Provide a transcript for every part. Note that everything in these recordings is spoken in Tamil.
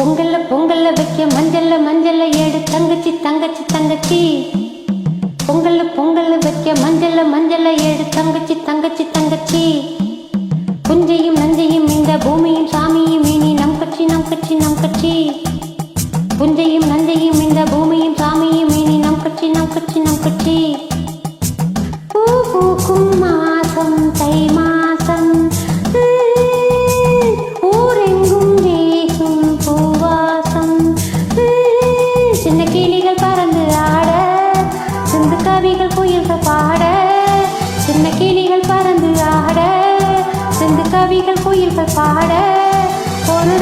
பொங்கல்ல பொங்கல்ல வைக்க மஞ்சள்ல மஞ்சள்ல ஏடு. தங்கச்சி தங்கச்சி தங்கச்சி. பொங்கல்ல பொங்கல்ல வைக்க மஞ்சள்ல மஞ்சள்ல ஏடு. தங்கச்சி தங்கச்சி தங்கச்சி. குஞ்சையும் நஞ்சையும் இந்த பூமியும் சாமியும் இனி நம் கட்சி நம் கட்சி நம் கட்சி. குஞ்சையும் நஞ்சையும் இந்த பூமியும் சாமியும் இனி நம் கட்சி நம் கட்சி நம் கட்சி. பூ பூக்கும் மாசம் தை பாட சின்ன கிளிகள் பறந்து ஆட சிந்து கவிகள் குயில்கள் பாட ஒரு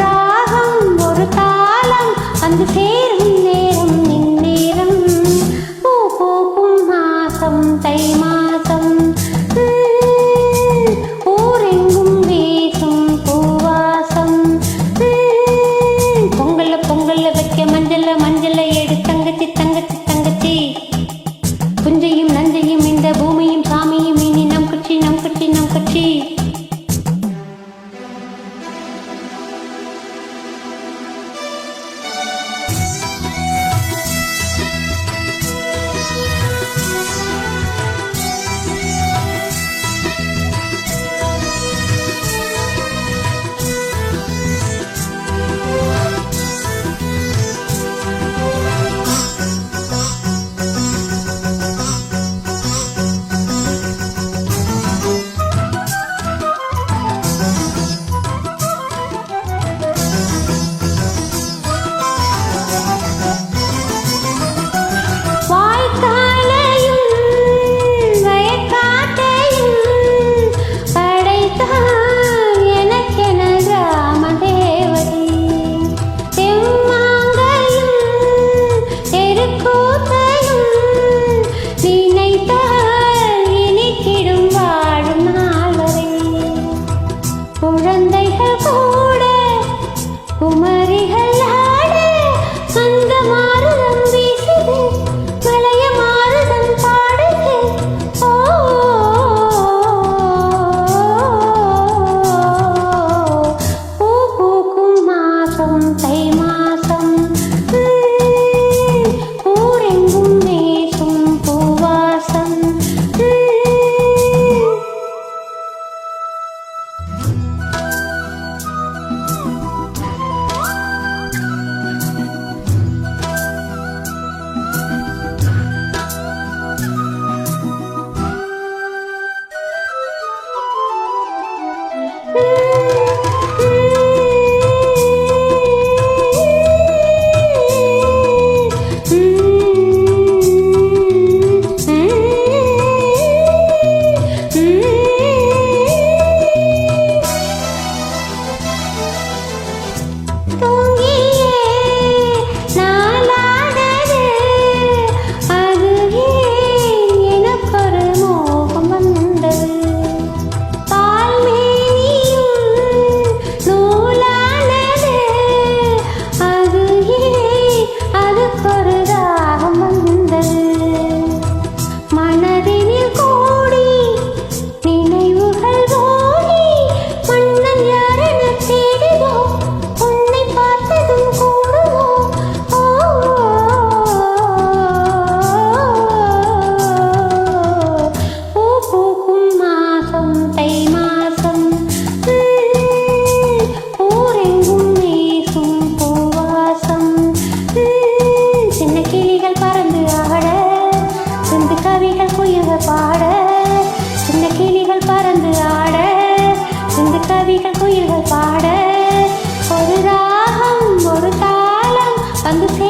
한국생